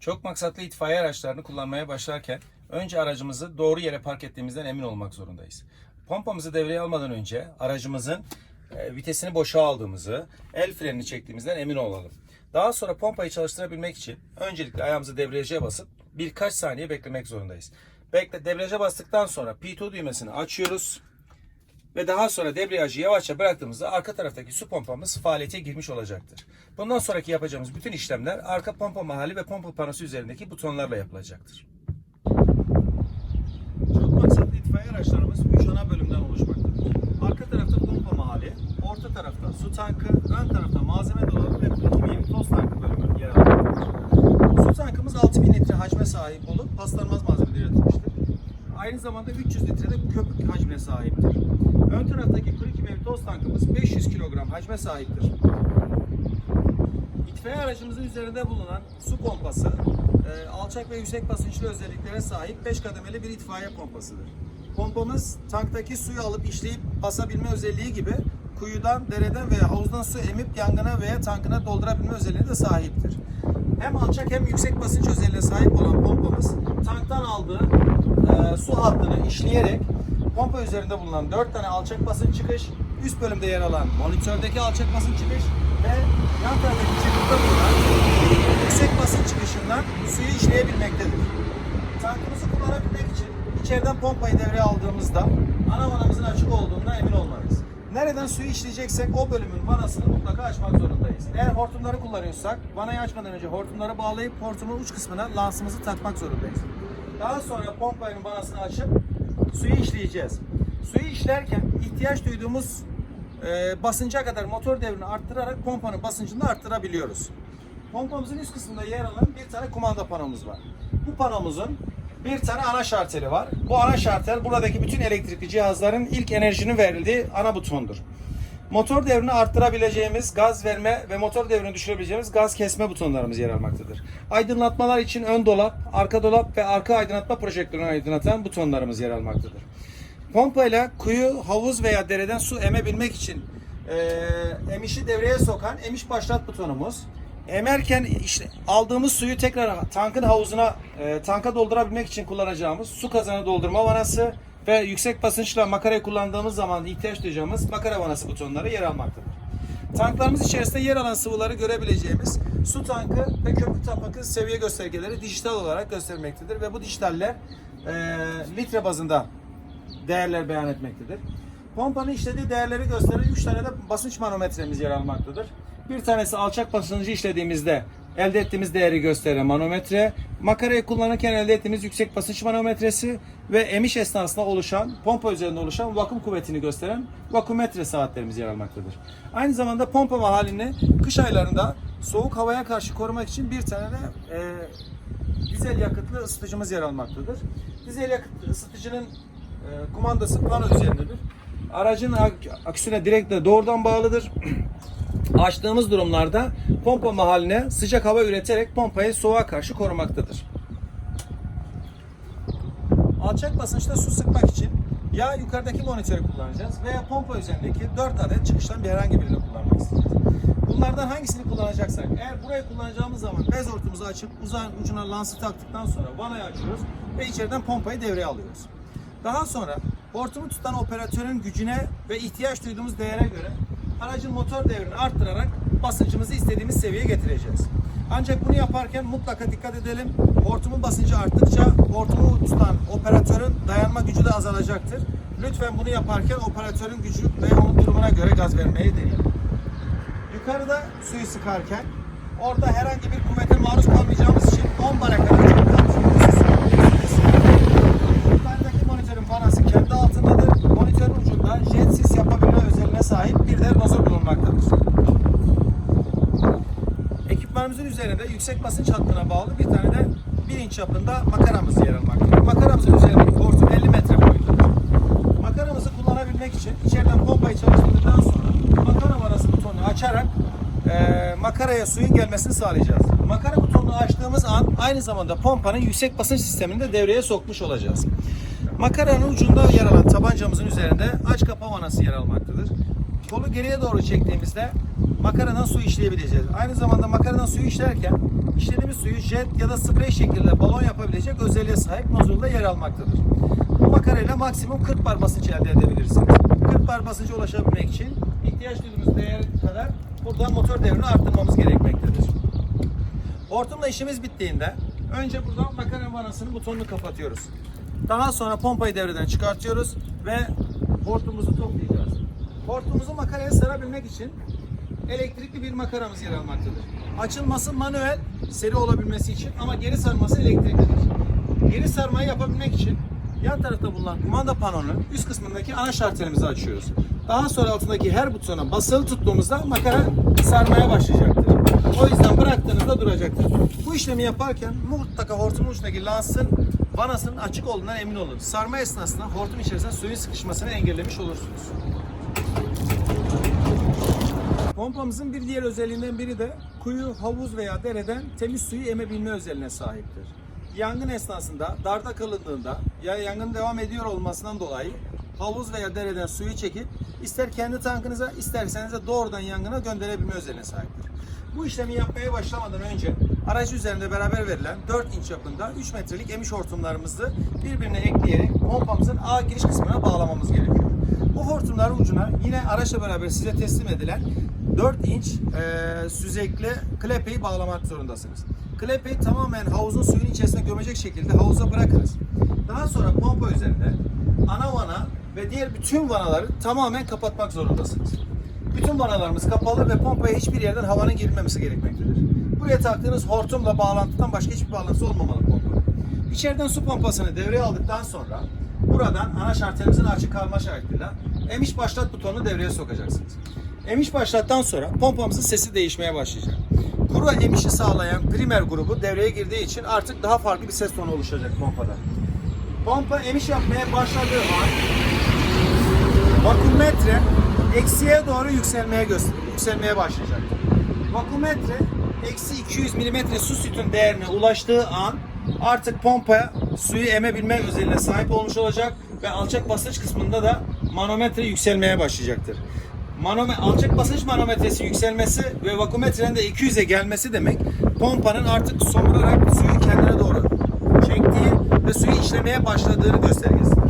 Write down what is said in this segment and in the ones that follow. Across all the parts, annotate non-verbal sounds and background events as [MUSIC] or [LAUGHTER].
Çok maksatlı itfaiye araçlarını kullanmaya başlarken önce aracımızı doğru yere park ettiğimizden emin olmak zorundayız. Pompamızı devreye almadan önce aracımızın e, vitesini boşa aldığımızı, el frenini çektiğimizden emin olalım. Daha sonra pompayı çalıştırabilmek için öncelikle ayağımızı debriyaja basıp birkaç saniye beklemek zorundayız. Bekle, debriyaja bastıktan sonra P2 düğmesini açıyoruz ve daha sonra debriyajı yavaşça bıraktığımızda arka taraftaki su pompamız faaliyete girmiş olacaktır. Bundan sonraki yapacağımız bütün işlemler arka pompa mahalli ve pompa panosu üzerindeki butonlarla yapılacaktır. Çok maksatlı itfaiye araçlarımız 3 ana bölümden oluşmaktadır. Arka tarafta pompa mahalli, orta tarafta su tankı, ön tarafta malzeme dolabı ve kullanım toz tankı bölümü yer almaktadır. Su tankımız 6000 litre hacme sahip olup paslanmaz malzemede üretilmiştir. Aynı zamanda 300 litre de köpük hacmine sahiptir. Ön taraftaki kuru kimya toz tankımız 500 kilogram hacme sahiptir. İtfaiye aracımızın üzerinde bulunan su pompası e, alçak ve yüksek basınçlı özelliklere sahip 5 kademeli bir itfaiye pompasıdır. Pompamız tanktaki suyu alıp işleyip basabilme özelliği gibi kuyudan, dereden veya havuzdan su emip yangına veya tankına doldurabilme özelliğine de sahiptir. Hem alçak hem yüksek basınç özelliğine sahip olan pompamız tanktan aldığı e, su hattını işleyerek pompa üzerinde bulunan 4 tane alçak basınç çıkış, üst bölümde yer alan monitördeki alçak basınç çıkış ve yan taraftaki çıkışta bulunan yüksek basınç çıkışından suyu işleyebilmektedir. Tankımızı kullanabilmek için içeriden pompayı devreye aldığımızda ana vanamızın açık olduğundan emin olmalıyız. Nereden suyu işleyeceksek o bölümün vanasını mutlaka açmak zorundayız. Eğer hortumları kullanıyorsak vanayı açmadan önce hortumları bağlayıp hortumun uç kısmına lansımızı takmak zorundayız. Daha sonra pompanın vanasını açıp suyu işleyeceğiz. Suyu işlerken ihtiyaç duyduğumuz e, basınca kadar motor devrini arttırarak pompanın basıncını arttırabiliyoruz. Pompamızın üst kısmında yer alan bir tane kumanda panomuz var. Bu panomuzun bir tane ana şarteli var. Bu ana şartel buradaki bütün elektrikli cihazların ilk enerjinin verildiği ana butondur. Motor devrini arttırabileceğimiz, gaz verme ve motor devrini düşürebileceğimiz gaz kesme butonlarımız yer almaktadır. Aydınlatmalar için ön dolap, arka dolap ve arka aydınlatma projektörünü aydınlatan butonlarımız yer almaktadır. Pompayla kuyu, havuz veya dereden su emebilmek için eee, emişi devreye sokan emiş başlat butonumuz. Emerken işte aldığımız suyu tekrar tankın havuzuna, e, tanka doldurabilmek için kullanacağımız su kazanı doldurma vanası ve yüksek basınçla makarayı kullandığımız zaman ihtiyaç duyacağımız makara vanası butonları yer almaktadır. Tanklarımız içerisinde yer alan sıvıları görebileceğimiz su tankı ve köpük tankı seviye göstergeleri dijital olarak göstermektedir ve bu dijitaller e, litre bazında değerler beyan etmektedir. Pompanın işlediği değerleri gösteren 3 tane de basınç manometremiz yer almaktadır. Bir tanesi alçak basıncı işlediğimizde elde ettiğimiz değeri gösteren manometre, makarayı kullanırken elde ettiğimiz yüksek basınç manometresi ve emiş esnasında oluşan, pompa üzerinde oluşan vakum kuvvetini gösteren vakumetre saatlerimiz yer almaktadır. Aynı zamanda pompa mahallini kış aylarında soğuk havaya karşı korumak için bir tane de e, dizel yakıtlı ısıtıcımız yer almaktadır. Dizel yakıtlı ısıtıcının e, kumandası pano üzerindedir. Aracın ak- aküsüne direkt de doğrudan bağlıdır. [CLEARS THROAT] Açtığımız durumlarda pompa mahaline sıcak hava üreterek pompayı soğuğa karşı korumaktadır. Alçak basınçta su sıkmak için ya yukarıdaki monitörü kullanacağız veya pompa üzerindeki 4 adet çıkıştan bir herhangi birini kullanmak isteyeceğiz. Bunlardan hangisini kullanacaksak eğer burayı kullanacağımız zaman bez hortumuzu açıp uzağın ucuna lansı taktıktan sonra vanayı açıyoruz ve içeriden pompayı devreye alıyoruz. Daha sonra hortumu tutan operatörün gücüne ve ihtiyaç duyduğumuz değere göre aracın motor devrini arttırarak basıncımızı istediğimiz seviyeye getireceğiz. Ancak bunu yaparken mutlaka dikkat edelim. Hortumun basıncı arttıkça hortumu tutan operatörün dayanma gücü de azalacaktır. Lütfen bunu yaparken operatörün gücü ve onun durumuna göre gaz vermeyi deneyelim. Yukarıda suyu sıkarken orada herhangi bir kuvvete maruz kalmayacağımız için 10 bara kadar. Yukarıdaki monitörün panası kendi altındadır. Monitörün ucunda jet yapabilme özelliğine sahip bir de nozul bulunmaktadır. Ekipmanımızın üzerinde yüksek basınç hattına bağlı bir tane de 1 inç çapında makaramız yer almaktadır. Makaramızın üzerindeki hortum 50 metre boyundadır. Makaramızı kullanabilmek için içeriden pompayı çalıştırdıktan sonra makara varası butonunu açarak eee, makaraya suyun gelmesini sağlayacağız. Makara butonunu açtığımız an aynı zamanda pompanın yüksek basınç sistemini de devreye sokmuş olacağız. Makaranın ucunda yer alan tabancamızın üzerinde aç kapa vanası yer almaktadır. Kolu geriye doğru çektiğimizde makaradan su işleyebileceğiz. Aynı zamanda makaradan suyu işlerken işlediğimiz suyu jet ya da sprey şeklinde balon yapabilecek özelliğe sahip nozulda yer almaktadır. Bu makarayla maksimum 40 bar basınç elde edebilirsiniz. 40 bar basınca ulaşabilmek için ihtiyaç duyduğunuz değer kadar buradan motor devrini arttırmamız gerekmektedir. Hortumla işimiz bittiğinde önce buradan makara vanasının butonunu kapatıyoruz. Daha sonra pompayı devreden çıkartıyoruz ve hortumumuzu toplayacağız. Hortumumuzu makaraya sarabilmek için elektrikli bir makaramız yer almaktadır. Açılması manuel, seri olabilmesi için ama geri sarması elektriklidir. Geri sarmayı yapabilmek için yan tarafta bulunan kumanda panonun üst kısmındaki ana şartelimizi açıyoruz. Daha sonra altındaki her butona basılı tuttuğumuzda makara sarmaya başlayacaktır. O yüzden bıraktığınızda duracaktır. Bu işlemi yaparken mutlaka hortumun ucundaki lansın vanasının açık olduğundan emin olun. Sarma esnasında hortum içerisinde suyun sıkışmasını engellemiş olursunuz. Pompamızın bir diğer özelliğinden biri de kuyu, havuz veya dereden temiz suyu emebilme özelliğine sahiptir. Yangın esnasında darda kalındığında ya yangın devam ediyor olmasından dolayı havuz veya dereden suyu çekip ister kendi tankınıza isterseniz de doğrudan yangına gönderebilme özelliğine sahiptir. Bu işlemi yapmaya başlamadan önce aracı üzerinde beraber verilen 4 inç yapında 3 metrelik emiş hortumlarımızı birbirine ekleyerek pompamızın A giriş kısmına bağlamamız gerekiyor. Bu hortumların ucuna yine araçla beraber size teslim edilen 4 inç e, süzekli klepeyi bağlamak zorundasınız. Klepeyi tamamen havuzun suyun içerisine gömecek şekilde havuza bırakınız. Daha sonra pompa üzerinde ana vana ve diğer bütün vanaları tamamen kapatmak zorundasınız. Bütün vanalarımız kapalı ve pompaya hiçbir yerden havanın girmemesi gerekmektedir. Buraya taktığınız hortumla bağlantıdan başka hiçbir bağlantısı olmamalı pompa. İçeriden su pompasını devreye aldıktan sonra buradan ana şartelimizin açık kalma şartıyla emiş başlat butonunu devreye sokacaksınız. Emiş başlattan sonra pompamızın sesi değişmeye başlayacak. Kuru emişi sağlayan primer grubu devreye girdiği için artık daha farklı bir ses tonu oluşacak pompada. Pompa emiş yapmaya başladığı an vakumetre eksiye doğru yükselmeye yükselmeye başlayacak. Vakumetre eksi 200 mm su sütun değerine ulaştığı an artık pompa suyu emebilme özelliğine sahip olmuş olacak ve alçak basınç kısmında da manometre yükselmeye başlayacaktır. Manome, alçak basınç manometresi yükselmesi ve vakumetrenin de 200'e gelmesi demek pompanın artık somurarak suyu kendine doğru çektiği ve suyu işlemeye başladığını göstergesidir.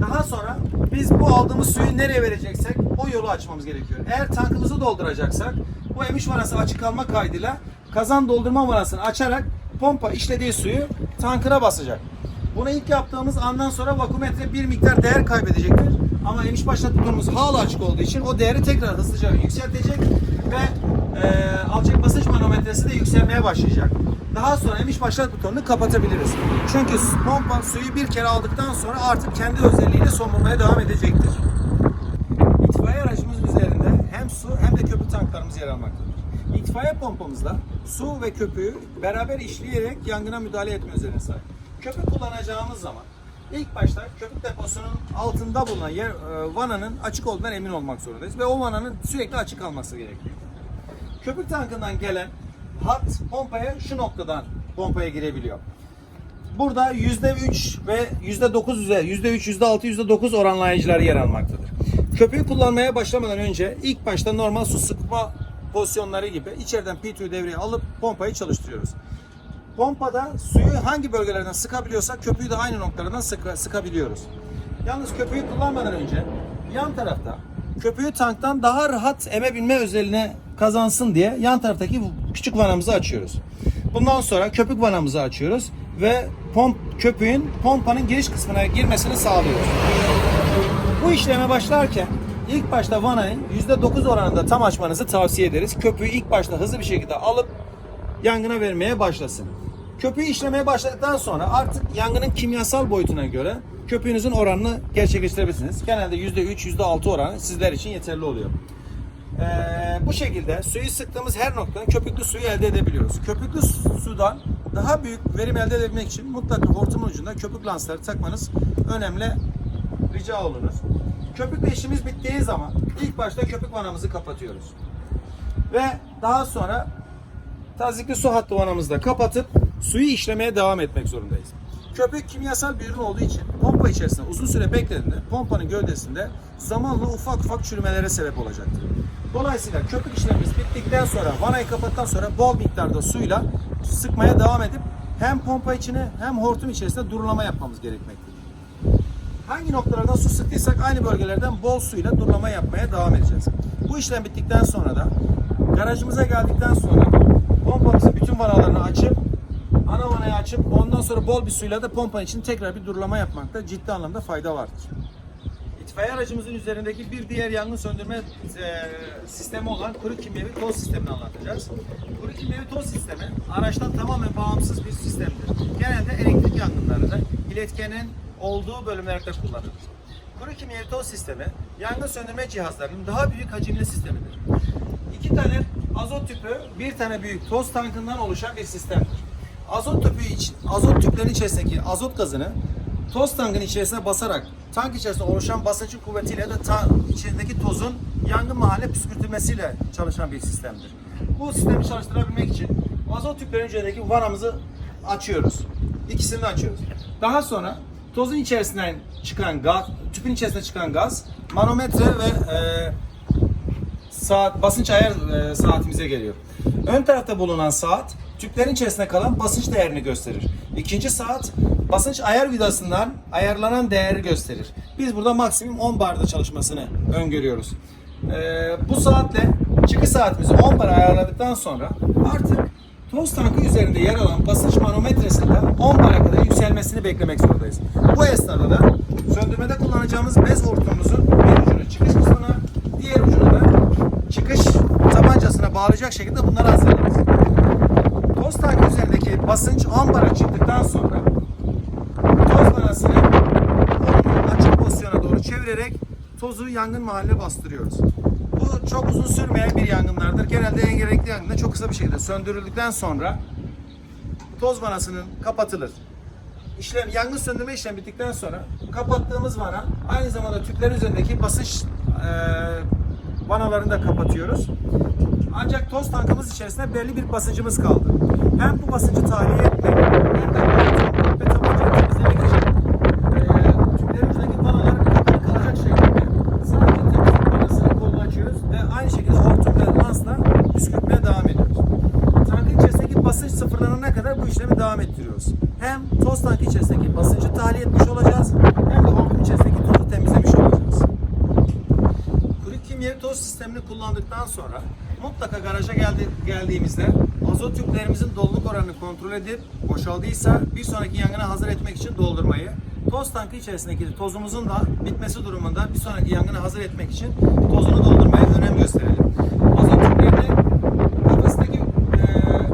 Daha sonra biz bu aldığımız suyu nereye vereceksek o yolu açmamız gerekiyor. Eğer tankımızı dolduracaksak bu emiş vanası açık kalma kaydıyla kazan doldurma vanasını açarak pompa işlediği suyu tankına basacak. Bunu ilk yaptığımız andan sonra vakumetre bir miktar değer kaybedecektir. Ama emiş başlat butonumuz hala açık olduğu için o değeri tekrar hızlıca yükseltecek ve e, alçak basınç manometresi de yükselmeye başlayacak. Daha sonra emiş başlat butonunu kapatabiliriz. Çünkü pompa suyu bir kere aldıktan sonra artık kendi özelliğiyle somurmaya devam edecektir. İtfaiye aracımız üzerinde hem su hem de köpük tanklarımız yer almaktadır. İtfaiye pompamızda su ve köpüğü beraber işleyerek yangına müdahale etme özelliğine sahip. Köpük kullanacağımız zaman ilk başta köpük deposunun altında bulunan yer, e, vananın açık olduğundan emin olmak zorundayız ve o vananın sürekli açık kalması gerekiyor. Köpük tankından gelen hat pompaya şu noktadan pompaya girebiliyor. Burada %3 ve %9 üzeri, %3, %6, %9 oranlayıcıları yer almaktadır. Köpüğü kullanmaya başlamadan önce ilk başta normal su sıkma pozisyonları gibi içeriden P2 devreye alıp pompayı çalıştırıyoruz. Pompada suyu hangi bölgelerden sıkabiliyorsak köpüğü de aynı noktalardan sıka, sıkabiliyoruz. Yalnız köpüğü kullanmadan önce yan tarafta köpüğü tanktan daha rahat emebilme özelliğine kazansın diye yan taraftaki küçük vanamızı açıyoruz. Bundan sonra köpük vanamızı açıyoruz ve pomp köpüğün pompanın giriş kısmına girmesini sağlıyoruz. Bu işleme başlarken ilk başta vanayı %9 oranında tam açmanızı tavsiye ederiz. Köpüğü ilk başta hızlı bir şekilde alıp yangına vermeye başlasın. Köpüğü işlemeye başladıktan sonra artık yangının kimyasal boyutuna göre köpüğünüzün oranını gerçekleştirebilirsiniz. Genelde %3, %6 oranı sizler için yeterli oluyor. Ee, bu şekilde suyu sıktığımız her noktadan köpüklü suyu elde edebiliyoruz. Köpüklü su- sudan daha büyük verim elde edebilmek için mutlaka hortumun ucunda köpük lansları takmanız önemli rica olunur. Köpükle işimiz bittiği zaman ilk başta köpük vanamızı kapatıyoruz. Ve daha sonra tazikli su hattı vanamızı da kapatıp suyu işlemeye devam etmek zorundayız. Köpük kimyasal bir ürün olduğu için pompa içerisinde uzun süre beklediğinde pompanın gövdesinde zamanla ufak ufak çürümelere sebep olacaktır. Dolayısıyla köpük işlemimiz bittikten sonra vanayı kapattıktan sonra bol miktarda suyla sıkmaya devam edip hem pompa içine hem hortum içerisinde durulama yapmamız gerekmektedir. Hangi noktalardan su sıktıysak aynı bölgelerden bol suyla durulama yapmaya devam edeceğiz. Bu işlem bittikten sonra da garajımıza geldikten sonra pompamızın bütün vanalarını açıp ana vanayı açıp ondan sonra bol bir suyla da pompanın için tekrar bir durulama yapmakta ciddi anlamda fayda vardır. İtfaiye aracımızın üzerindeki bir diğer yangın söndürme e, sistemi olan kuru kimyevi toz sistemini anlatacağız. Kuru kimyevi toz sistemi araçtan tamamen bağımsız bir sistemdir. Genelde elektrik yangınlarında iletkenin olduğu bölümlerde kullanılır. Kuru kimyevi toz sistemi yangın söndürme cihazlarının daha büyük hacimli sistemidir. İki tane azot tüpü, bir tane büyük toz tankından oluşan bir sistemdir. Azot tüpü için, azot tüplerin içerisindeki azot gazını toz tankın içerisine basarak tank içerisinde oluşan basıncın kuvvetiyle de ta, içindeki tozun yangın mahalle püskürtülmesiyle çalışan bir sistemdir. Bu sistemi çalıştırabilmek için azot tüplerin üzerindeki vanamızı açıyoruz. İkisini açıyoruz. Daha sonra tozun içerisinden çıkan gaz, tüpün içerisinde çıkan gaz manometre ve e, saat basınç ayar e, saatimize geliyor. Ön tarafta bulunan saat tüplerin içerisinde kalan basınç değerini gösterir. İkinci saat basınç ayar vidasından ayarlanan değeri gösterir. Biz burada maksimum 10 barda çalışmasını öngörüyoruz. E, bu saatle çıkış saatimizi 10 bar ayarladıktan sonra artık toz tankı üzerinde yer alan basınç manometresinde 10 bara kadar yükselmesini beklemek zorundayız. Bu esnada da söndürmede kullanacağımız bez hortumumuzun bir ucunu çıkış kısmına, diğer ucunu da çıkış tabancasına bağlayacak şekilde bunları hazırlıyoruz. Basınç 10 bara çıktıktan sonra toz kolunu açık pozisyona doğru çevirerek tozu yangın mahalle bastırıyoruz. Bu çok uzun sürmeyen bir yangınlardır. Genelde engerekli yangında çok kısa bir şekilde söndürüldükten sonra toz vanasının kapatılır. İşlem yangın söndürme işlemi bittikten sonra kapattığımız vana aynı zamanda tüplerin üzerindeki basınç e, vanalarını da kapatıyoruz. Ancak toz tankımız içerisinde belli bir basıncımız kaldı. Hem bu basıncı tahliye etmek hem de ve tabancayı temizlemek için e, tüplerin ucundaki vanalar kapalı kalacak şekilde sadece temizlik vanasının kolunu açıyoruz ve aynı şekilde hortum ve lansla püskürtmeye devam ediyoruz. Tankın içerisindeki basınç sıfırlanana kadar bu işlemi devam ettiriyoruz. Hem toz tankı içerisindeki basıncı tahliye etmiş olacağız hem de hortum içerisindeki tozu temizlemiş olacağız. Kuru kimyeli toz sistemini kullandıktan sonra geldiğimizde azot tüplerimizin doluluk oranını kontrol edip boşaldıysa bir sonraki yangına hazır etmek için doldurmayı, toz tankı içerisindeki tozumuzun da bitmesi durumunda bir sonraki yangına hazır etmek için tozunu doldurmaya önem gösterelim. Azot tüplerini kafasındaki e,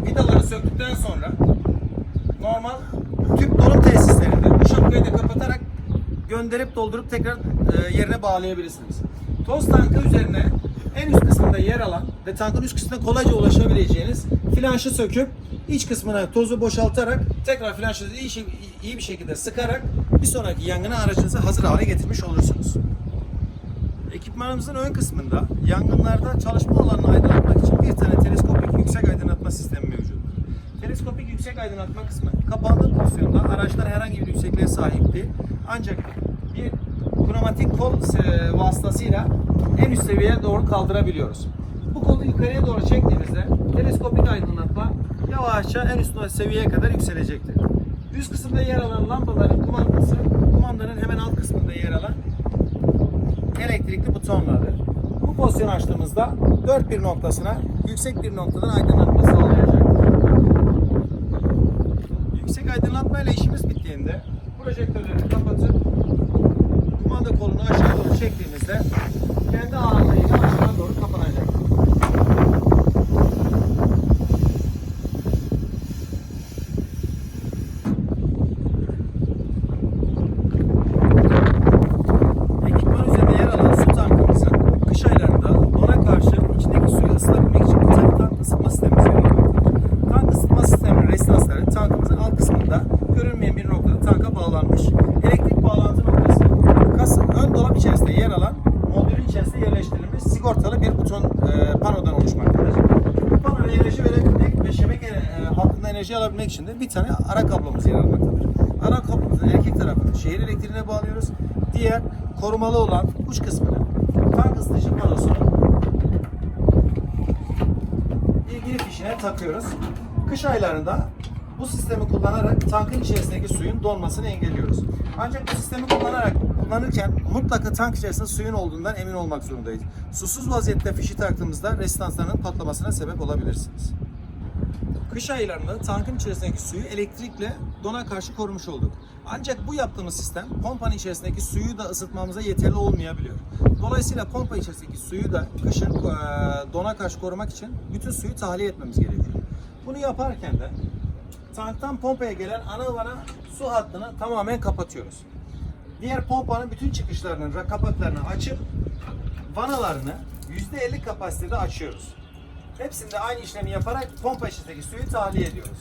vidaları söktükten sonra normal tüp dolum tesislerinde bu şapkayı da kapatarak gönderip doldurup tekrar e, yerine bağlayabilirsiniz. Toz tankı üzerine en üst kısmında yer alan ve tankın üst kısmına kolayca ulaşabileceğiniz flanşı söküp iç kısmına tozu boşaltarak tekrar flanşı iyi, iyi bir şekilde sıkarak bir sonraki yangına aracınızı hazır hale getirmiş olursunuz. Ekipmanımızın ön kısmında yangınlarda çalışma alanını aydınlatmak için bir tane teleskopik yüksek aydınlatma sistemi mevcuttur. Teleskopik yüksek aydınlatma kısmı kapandığı pozisyonda araçlar herhangi bir yüksekliğe sahip değil. Ancak bir kromatik kol e, vasıtasıyla en üst seviyeye doğru kaldırabiliyoruz. Bu kolu yukarıya doğru çektiğimizde teleskopik aydınlatma yavaşça en üst seviyeye kadar yükselecektir. Üst kısımda yer alan lambaların kumandası, kumandanın hemen alt kısmında yer alan elektrikli butonlardır. Bu pozisyonu açtığımızda dört bir noktasına yüksek bir noktadan aydınlatma sağlayacak. Yüksek aydınlatma ile işimiz bittiğinde projektörleri kapatıp kolunu aşağı doğru çektiğimizde kendi ağırlığıyla aşağı doğru kapanacak. Ekipman üzerinde yer alan su tankımızın kış aylarında dona karşı içindeki suyu ısıtabilmek için özel tank ısıtma sistemimiz bulunmaktadır. Tank ısıtma sisteminin rezistansları tankımızın alt kısmında görünmeyen bir noktada tanka bağlanmış. Elektrik bağlantı noktası kas, ön dolap içerisinde yer alan modülün içerisinde yerleştirilmiş sigortalı bir buton e, panodan oluşmaktadır. Bu panoya enerji verebilmek ve şebeke e, hattında enerji alabilmek için de bir tane ara kablomuz yer almaktadır. Ara kablomuzun erkek tarafını şehir elektriğine bağlıyoruz. Diğer korumalı olan uç kısmını tank ısıtıcı panosunun bir fişine takıyoruz. Kış aylarında bu sistemi kullanarak tankın içerisindeki suyun donmasını engelliyoruz. Ancak bu sistemi kullanarak kullanırken mutlaka tank içerisinde suyun olduğundan emin olmak zorundayız. Susuz vaziyette fişi taktığımızda resistanslarının patlamasına sebep olabilirsiniz. Kış aylarında tankın içerisindeki suyu elektrikle dona karşı korumuş olduk. Ancak bu yaptığımız sistem pompanın içerisindeki suyu da ısıtmamıza yeterli olmayabiliyor. Dolayısıyla pompa içerisindeki suyu da kışın eee, dona karşı korumak için bütün suyu tahliye etmemiz gerekiyor. Bunu yaparken de tanktan pompaya gelen ana vana su hattını tamamen kapatıyoruz. Diğer pompanın bütün çıkışlarının kapaklarını açıp vanalarını %50 kapasitede açıyoruz. Hepsinde aynı işlemi yaparak pompa içindeki suyu tahliye ediyoruz.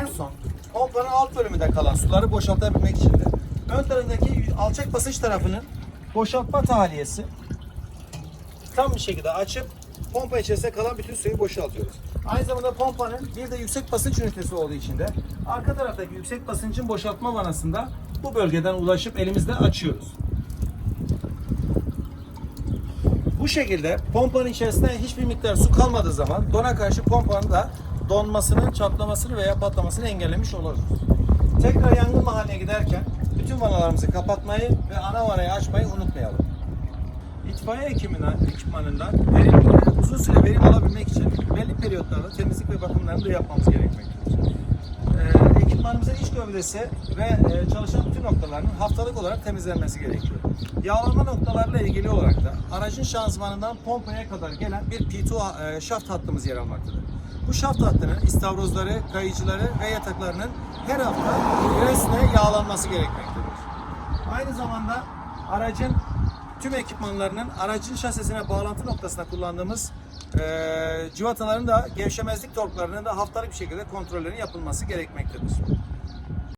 En son pompanın alt bölümünde kalan suları boşaltabilmek için de ön tarafındaki alçak basınç tarafının boşaltma tahliyesi tam bir şekilde açıp pompa içerisinde kalan bütün suyu boşaltıyoruz. Aynı zamanda pompanın bir de yüksek basınç ünitesi olduğu için de arka taraftaki yüksek basıncın boşaltma vanasında bu bölgeden ulaşıp elimizle açıyoruz. Bu şekilde pompanın içerisinde hiçbir miktar su kalmadığı zaman dona karşı pompanın da donmasını, çatlamasını veya patlamasını engellemiş oluruz. Tekrar yangın mahalline giderken bütün vanalarımızı kapatmayı ve ana vanayı açmayı unutmayalım. İtfaiye ekiminden, ekipmanından verim, uzun süre verim alabilmek için belli periyotlarda temizlik ve bakımlarını da yapmamız gerekmektedir. Gövdesi ve e, çalışan bütün noktalarının haftalık olarak temizlenmesi gerekiyor. Yağlama noktalarıyla ilgili olarak da aracın şanzımanından pompaya kadar gelen bir P2 e, şaft hattımız yer almaktadır. Bu şaft hattının istavrozları, kayıcıları ve yataklarının her hafta resne yağlanması gerekmektedir. Aynı zamanda aracın tüm ekipmanlarının aracın şasisine bağlantı noktasına kullandığımız eee civataların da gevşemezlik torklarının da haftalık bir şekilde kontrollerinin yapılması gerekmektedir.